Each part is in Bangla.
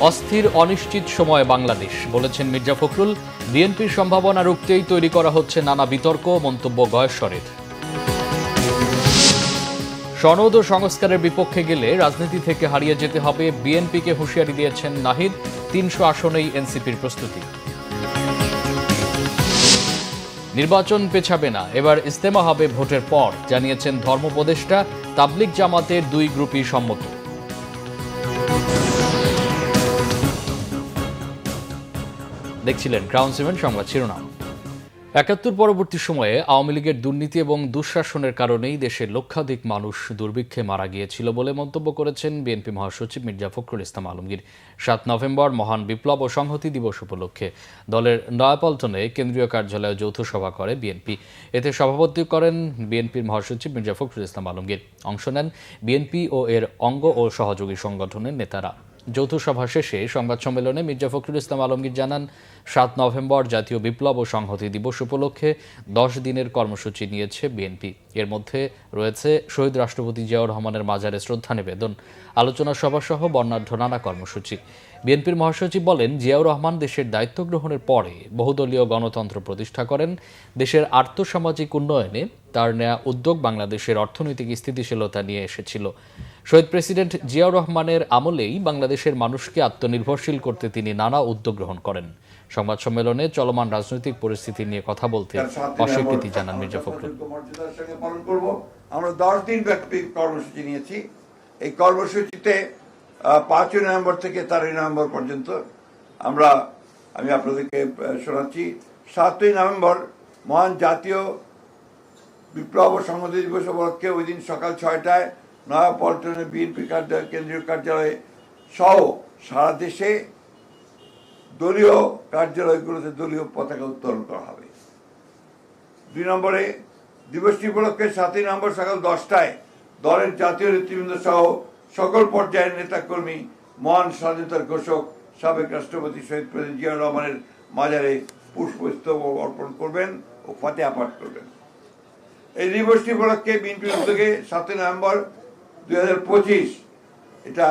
অস্থির, অনিশ্চিত সময় বাংলাদেশ, বলেছেন মির্জা ফখরুল। বিএনপির সম্ভাবনা রুখতেই তৈরি করা হচ্ছে নানা বিতর্ক, মন্তব্য গয়েশ্বরের। সনদ ও সংস্কারের বিপক্ষে গেলে রাজনীতি থেকে হারিয়ে যেতে হবে। বিএনপিকে হুঁশিয়ারি দিয়েছেন নাহিদ, তিনশো আসনেই এনসিপির প্রস্তুতি। নির্বাচন পেছাবে না, এবার ইস্তেমা হবে ভোটের পর, জানিয়েছেন ধর্মোপদেষ্টা তাবলিক জামাতের দুই গ্রুপই সম্মত। দেখছিলেন ক্রাউন সিমেন্ট সংবাদ শিরোনাম। একাত্তর পরবর্তী সময়ে আওয়ামী লীগের দুর্নীতি এবং দুঃশাসনের কারণেই দেশের লক্ষাধিক মানুষ দুর্ভিক্ষে মারা গিয়েছিল বলে মন্তব্য করেছেন বিএনপি মহাসচিব মির্জা ফখরুল ইসলাম আলমগীর। সাত নভেম্বর মহান বিপ্লব ও সংহতি দিবস উপলক্ষে দলের নয়াপল্টনে কেন্দ্রীয় কার্যালয়ে যৌথ সভা করে বিএনপি। এতে সভাপতি করেন বিএনপির মহাসচিব মির্জা ফখরুল ইসলাম আলমগীর। অংশ নেন বিএনপি ও এর অঙ্গ ও সহযোগী সংগঠনের নেতারা। যৌথ সভা শেষে সংবাদ সম্মেলনে মির্জা ফখরুল ইসলাম আলমগীর জানান সাত নভেম্বর জাতীয় বিপ্লব ও সংহতি দিবস উপলক্ষে দশ দিনের কর্মসূচি নিয়েছে বিএনপি। এর মধ্যে রয়েছে শহীদ রাষ্ট্রপতি জিয়াউর রহমানের মাজারে শ্রদ্ধা নিবেদন, আলোচনা সভা সহ বর্ণাঢ্য নানা কর্মসূচি। বিএনপির মহাসচিব বলেন, জিয়াউর রহমান দেশের দায়িত্ব গ্রহণের পরে বহুদলীয় গণতন্ত্র প্রতিষ্ঠা করেন। দেশের আর্থসামাজিক উন্নয়নে তার নেয়া উদ্যোগ বাংলাদেশের অর্থনৈতিক স্থিতিশীলতা নিয়ে এসেছিল। শহীদ প্রেসিডেন্ট জিয়াউর রহমানের আমলেই বাংলাদেশের মানুষকে আত্মনির্ভরশীল করতে তিনি নানা উদ্যোগ গ্রহণ করেন। সংবাদ সম্মেলনে চলমান রাজনৈতিক পরিস্থিতি নিয়ে কথা বলতে অস্বীকৃতি জানান মির্জা ফখরুল। আমরা দশ দিন ব্যাপী কর্মসূচি নিয়েছি। এই কর্মসূচিতে পাঁচই নভেম্বর থেকে তেরোই নভেম্বর পর্যন্ত আমরা আমি আপনাদেরকে শোনাচ্ছি। সাতই নভেম্বর মহান জাতীয় বিপ্লব ও সংহতি দিবস উপলক্ষে ওই দিন সকাল ছয়টায় নয়া নয়াপল্টনে বিএনপি কার্যালয় কেন্দ্রীয় কার্যালয়ে সহ সারা দেশে দলীয় কার্যালয়গুলোতে দলীয় পতাকা উত্তোলন করা হবে। দুই নম্বরে দিবসটি উপলক্ষে সাতই নম্বর সকাল দশটায় দলের জাতীয় নেতৃবৃন্দ সহ সকল পর্যায়ের নেতাকর্মী, মহান স্বাধীনতার ঘোষক, সাবেক রাষ্ট্রপতি শহীদ প্রেসিডেন্ট জিয়া রহমানের মাজারে পুষ্পস্তব অর্পণ করবেন ও ফাতেহা পাঠ করবেন। এই দিবসটি উপলক্ষে বিএনপির উদ্যোগে সাতই নভেম্বর দুই হাজার পঁচিশ, এটা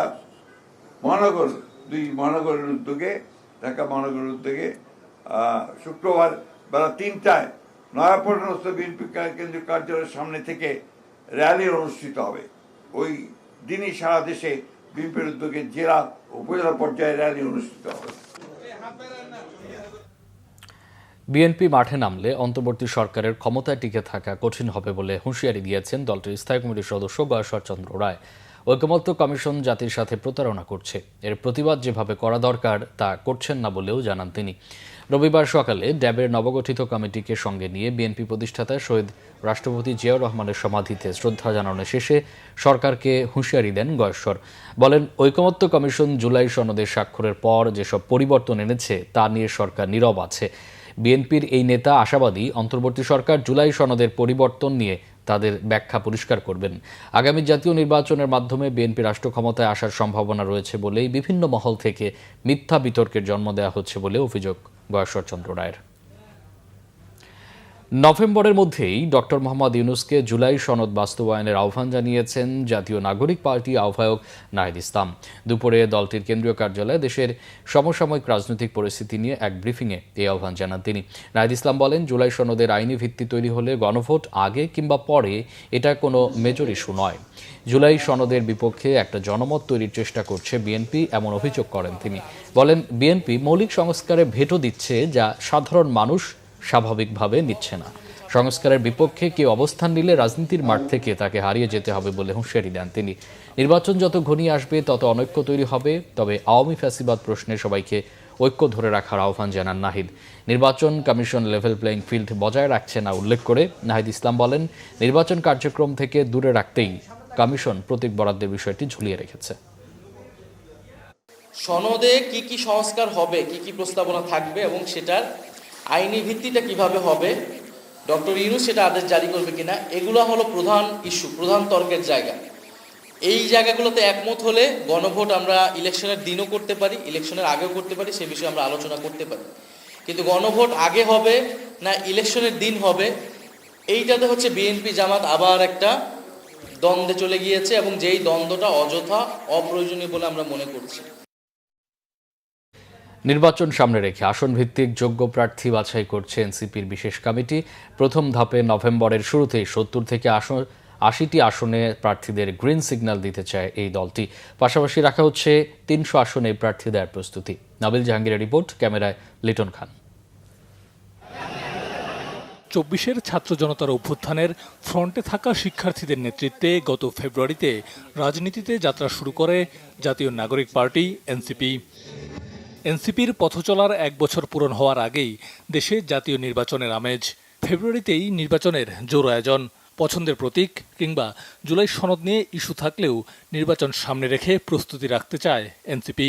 মহানগর, দুই মহানগরের উদ্যোগে ঢাকা মহানগরের উদ্যোগে শুক্রবার বেলা তিনটায় নয়াপল্টনস্থ বিএনপি কেন্দ্রীয় কার্যালয়ের সামনে থেকে র্যালি অনুষ্ঠিত হবে। ওই দিনই সারা দেশে বিএনপির উদ্যোগে জেলা উপজেলা পর্যায়ে র্যালি অনুষ্ঠিত হবে। বিএনপি মাঠে নামলে অন্তর্বর্তী সরকারের ক্ষমতায় টিকে থাকা কঠিন হবে বলে হুঁশিয়ারি দিয়েছেন দলটির স্থায়ী কমিটির সদস্য গয়েশ্বর চন্দ্র রায়। ঐকমত্য কমিশন জাতির সাথে প্রতারণা করছে। এর প্রতিবাদ যেভাবে করা দরকার, তা করছেন না বলেও জানান তিনি। রবিবার সকালে ড্যাবের নবগঠিত কমিটিকে সঙ্গে নিয়ে বিএনপি প্রতিষ্ঠাতা শহীদ রাষ্ট্রপতি জিয়াউর রহমানের সমাধিতে শ্রদ্ধা জানানো শেষে সরকারকে হুঁশিয়ারি দেন গয়েশ্বর। বলেন ঐকমত্য কমিশন জুলাই সনদের স্বাক্ষরের পর যেসব পরিবর্তন এনেছে, তা নিয়ে সরকার নীরব আছে। বিএনপির এই নেতা আশাবাদী, অন্তর্বর্তী সরকার জুলাই সনদের পরিবর্তন নিয়ে তাদের ব্যাখ্যা পরিষ্কার করবেন। আগামী জাতীয় নির্বাচনের মাধ্যমে বিএনপি রাষ্ট্র ক্ষমতায় আসার সম্ভাবনা রয়েছে বলেই বিভিন্ন মহল থেকে মিথ্যা বিতর্কের জন্ম দেওয়া হচ্ছে বলে অভিযোগ গয়েশ্বরচন্দ্র রায়ের। নভেম্বরের মধ্যেই ডক্টর মোহাম্মদ ইউনুসকে জুলাই সনদ বাস্তবায়নের আহ্বান জানিয়েছেন জাতীয় নাগরিক পার্টি আহ্বায়ক নাহিদ ইসলাম। দুপুরে দলটির কেন্দ্রীয় কার্যালয়ে দেশের সমসাময়িক রাজনৈতিক পরিস্থিতি নিয়ে এক ব্রিফিংয়ে এই আহ্বান জানান তিনি। নাহিদ ইসলাম বলেন, জুলাই সনদের আইনি ভিত্তি তৈরি হলে গণভোট আগে কিংবা পরে এটা কোনো মেজর ইস্যু নয়। জুলাই সনদের বিপক্ষে একটা জনমত তৈরির চেষ্টা করছে বিএনপি, এমন অভিযোগ করেন তিনি। বলেন, বিএনপি মৌলিক সংস্কারে ভেটো দিচ্ছে যা সাধারণ মানুষ স্বাভাবিকভাবে নিচ্ছে না। সংস্কারের বিপক্ষে কেউ অবস্থান নিলে রাজনীতির মাঠ থেকে তাকে হারিয়ে যেতে হবে বলে হুঁশিয়ারি দেন তিনি। নির্বাচন যত ঘনিয়ে আসবে, তত অনৈক্য তৈরি হবে। তবে আওয়ামী ফ্যাসিবাদ প্রশ্নে সবাইকে ঐক্য ধরে রাখার আহ্বান জানান নাহিদ। নির্বাচন কমিশন লেভেল প্লেইং ফিল্ড বজায় রাখছে না উল্লেখ করে নাহিদ ইসলাম বলেন, নির্বাচন কার্যক্রম থেকে দূরে রাখতেই কমিশন প্রতীক বরাদ্দের বিষয়টি ঝুলিয়ে রেখেছে। সনদে কি কি সংস্কার হবে, কি কি প্রস্তাবনা থাকবে এবং সেটার আইনি ভিত্তিটা কীভাবে হবে? ডক্টর ইউনুস সেটা আদেশ জারি করবে কিনা? এগুলো হলো প্রধান ইস্যু, প্রধান তর্কের জায়গা। এই জায়গাগুলোতে একমত হলে গণভোট আমরা ইলেকশনের দিনও করতে পারি, ইলেকশনের আগেও করতে পারি, সে বিষয়ে আমরা আলোচনা করতে পারি। কিন্তু গণভোট আগে হবে না ইলেকশনের দিন হবে, এইটাতে হচ্ছে বিএনপি জামাত আবার একটা দ্বন্দ্বে চলে গিয়েছে এবং যেই দ্বন্দ্বটা অযথা, অপ্রয়োজনীয় বলে আমরা মনে করছি। নির্বাচন সামনে রেখে আসন ভিত্তিক যোগ্য প্রার্থী বাছাই করছে এনসিপির বিশেষ কমিটি। প্রথম ধাপে নভেম্বরের শুরুতেই সত্তর থেকে আসন আশিটি আসনে প্রার্থীদের গ্রিন সিগন্যাল দিতে চায় এই দলটি। পাশাপাশি রাখা হচ্ছে তিনশো আসনে প্রার্থী দেওয়ার প্রস্তুতি। নাবিল জাহাঙ্গীরের রিপোর্ট, ক্যামেরায় লিটন খান। চব্বিশের ছাত্র জনতার অভ্যুত্থানের ফ্রন্টে থাকা শিক্ষার্থীদের নেতৃত্বে গত ফেব্রুয়ারিতে রাজনীতিতে যাত্রা শুরু করে জাতীয় নাগরিক পার্টি এনসিপি। এনসিপির পথচলার এক বছর পূরণ হওয়ার আগেই দেশে জাতীয় নির্বাচনের আমেজ। ফেব্রুয়ারিতেই নির্বাচনের জোর আয়োজন। পছন্দের প্রতীক কিংবা জুলাই সনদ নিয়ে ইস্যু থাকলেও নির্বাচন সামনে রেখে প্রস্তুতি রাখতে চায় এনসিপি।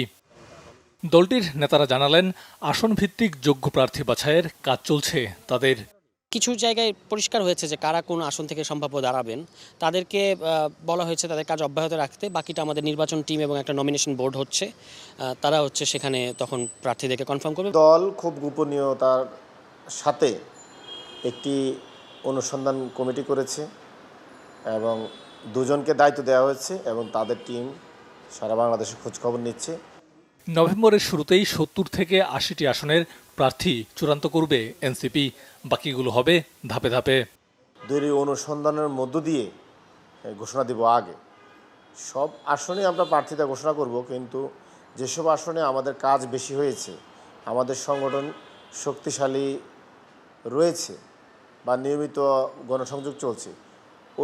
দলটির নেতারা জানালেন আসন ভিত্তিক যোগ্য প্রার্থী বাছাইয়ের কাজ চলছে তাদের। কিছু জায়গায় পরিষ্কার হয়েছে যে কারা কোন আসন থেকে সম্ভাব্য দাঁড়াবেন তাদেরকে বলা হয়েছে তাদের কাজ অব্যাহত রাখতে। বাকিটা আমাদের নির্বাচন টিম এবং একটা নমিনেশন বোর্ড হচ্ছে তারা হচ্ছে সেখানে তখন প্রার্থীদেরকে কনফার্ম করবে। দল খুব গোপনীয়তার সাথে একটি অনুসন্ধান কমিটি করেছে এবং দুজনকে দায়িত্ব দেওয়া হয়েছে এবং তাদের টিম সারা বাংলাদেশে খোঁজখবর নিচ্ছে। নভেম্বরের শুরুতেই সত্তর থেকে আশিটি আসনের প্রার্থী চূড়ান্ত করবে এনসিপি, বাকিগুলো হবে ধাপে ধাপে। দুই অনুসন্ধানের মধ্য দিয়ে ঘোষণা দিব আগে। সব আসনে আমরা প্রার্থীতা ঘোষণা করব, কিন্তু যেসব আসনে আমাদের কাজ বেশি হয়েছে, আমাদের সংগঠন শক্তিশালী রয়েছে বা নিয়মিত গণসংযোগ চলছে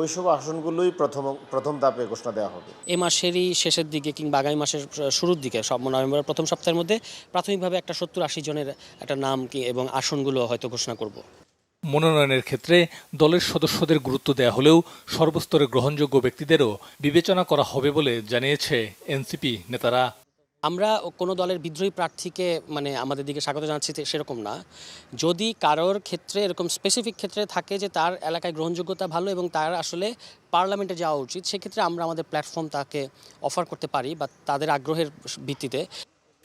ওইসব আসনগুলোই প্রথম প্রথম ধাপে ঘোষণা দেওয়া হবে। এ মাসেরই শেষের দিকে কিংবা আগামী মাসের শুরুর দিকে সব নভেম্বরের প্রথম সপ্তাহের মধ্যে প্রাথমিকভাবে একটা সত্তর আশি জনের একটা নাম কি এবং আসনগুলো হয়তো ঘোষণা করব। মনোনয়নের ক্ষেত্রে দলের সদস্যদের গুরুত্ব দেওয়া হলেও সর্বস্তরে গ্রহণযোগ্য ব্যক্তিদেরও বিবেচনা করা হবে বলে জানিয়েছে এনসিপি নেতারা। আমরা কোনো দলের বিদ্রোহী প্রার্থীকে মানে আমাদের দিকে স্বাগত জানাচ্ছি সেরকম না। যদি কারোর ক্ষেত্রে, এরকম স্পেসিফিক ক্ষেত্রে থাকে যে তার এলাকায় গ্রহণযোগ্যতা ভালো এবং তার আসলে পার্লামেন্টে যাওয়া উচিত, সেক্ষেত্রে আমরা আমাদের প্ল্যাটফর্ম তাকে অফার করতে পারি বা তাদের আগ্রহের ভিত্তিতে।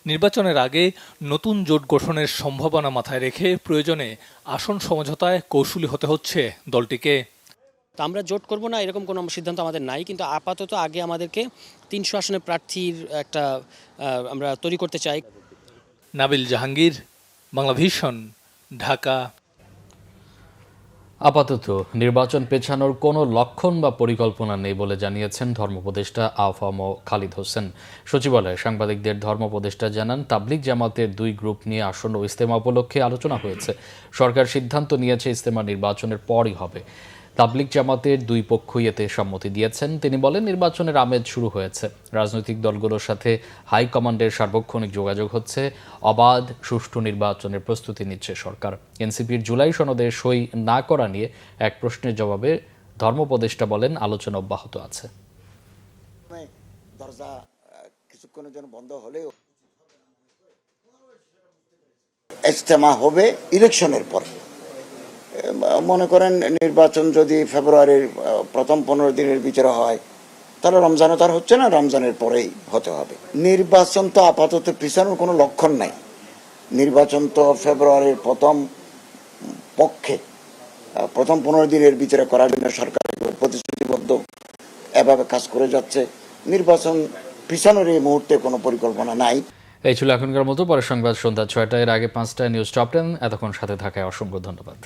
নির্বাচনের আগে নতুন জোট গঠনের সম্ভাবনা মাথায় রেখে প্রয়োজনে আসন সমঝোতায় কৌশলী হতে হচ্ছে দলটিকে। তো আমরা জোট করব না এরকম কোনো সিদ্ধান্ত আমাদের নাই। কিন্তু আপাতত আগে আমাদেরকে তিনশো আসনের প্রার্থীর একটা আমরা তৈরি করতে চাই। নাবিল জাহাঙ্গীর বাংলা ভিশন ঢাকা। আপাতত নির্বাচন পেছানোর কোনো লক্ষণ বা পরিকল্পনা নেই বলে জানিয়েছেন ধর্মোপদেষ্টা আফাম খালিদ হোসেন। সচিবালয়ে সাংবাদিকদের ধর্মোপদেষ্টা জানান তাবলিগ জামাতের দুই গ্রুপ নিয়ে আসন্ন ইস্তেমা উপলক্ষে আলোচনা হয়েছে। সরকার সিদ্ধান্ত নিয়েছে ইস্তেমা নির্বাচনের পরই হবে। তাবলিগ জামাতের দুই পক্ষই এতে সম্মতি দিয়েছেন। তিনি বলেন, নির্বাচনের আমেজ শুরু হয়েছে। রাজনৈতিক দলগুলোর সাথে হাইকমান্ডের সার্বক্ষণিক যোগাযোগ হচ্ছে। অবাধ, সুষ্ঠু নির্বাচনের প্রস্তুতি নিচ্ছে সরকার। এনসিপির জুলাই সনদে সই না করা নিয়ে এক প্রশ্নের জবাবে ধর্মোপদেষ্টা বলেন, আলোচনা অব্যাহত আছে। হবে ইলেকশনের পর। মনে করেন নির্বাচন যদি ফেব্রুয়ারির প্রথম পনেরো দিনের ভিতরে হয়, তাহলে রমজানে তার হচ্ছে না, রমজানের পরেই হতে হবে। নির্বাচন তো আপাতত পিছানোর কোনো লক্ষণ নাই। নির্বাচন তো ফেব্রুয়ারির প্রথম পক্ষে প্রথম পনেরো দিনের ভিতরে করার জন্য সরকার প্রতিশ্রুতিবদ্ধ, এভাবে কাজ করে যাচ্ছে। নির্বাচন পিছানোর এই মুহূর্তে কোনো পরিকল্পনা নাই। এই ছিল এখনকার মতো পরে সংবাদ সন্ধ্যা ছয়টায়। এর আগে পাঁচটায় নিউজ টপ টেন এতক্ষণ সাথে থাকায় অসংখ্য ধন্যবাদ।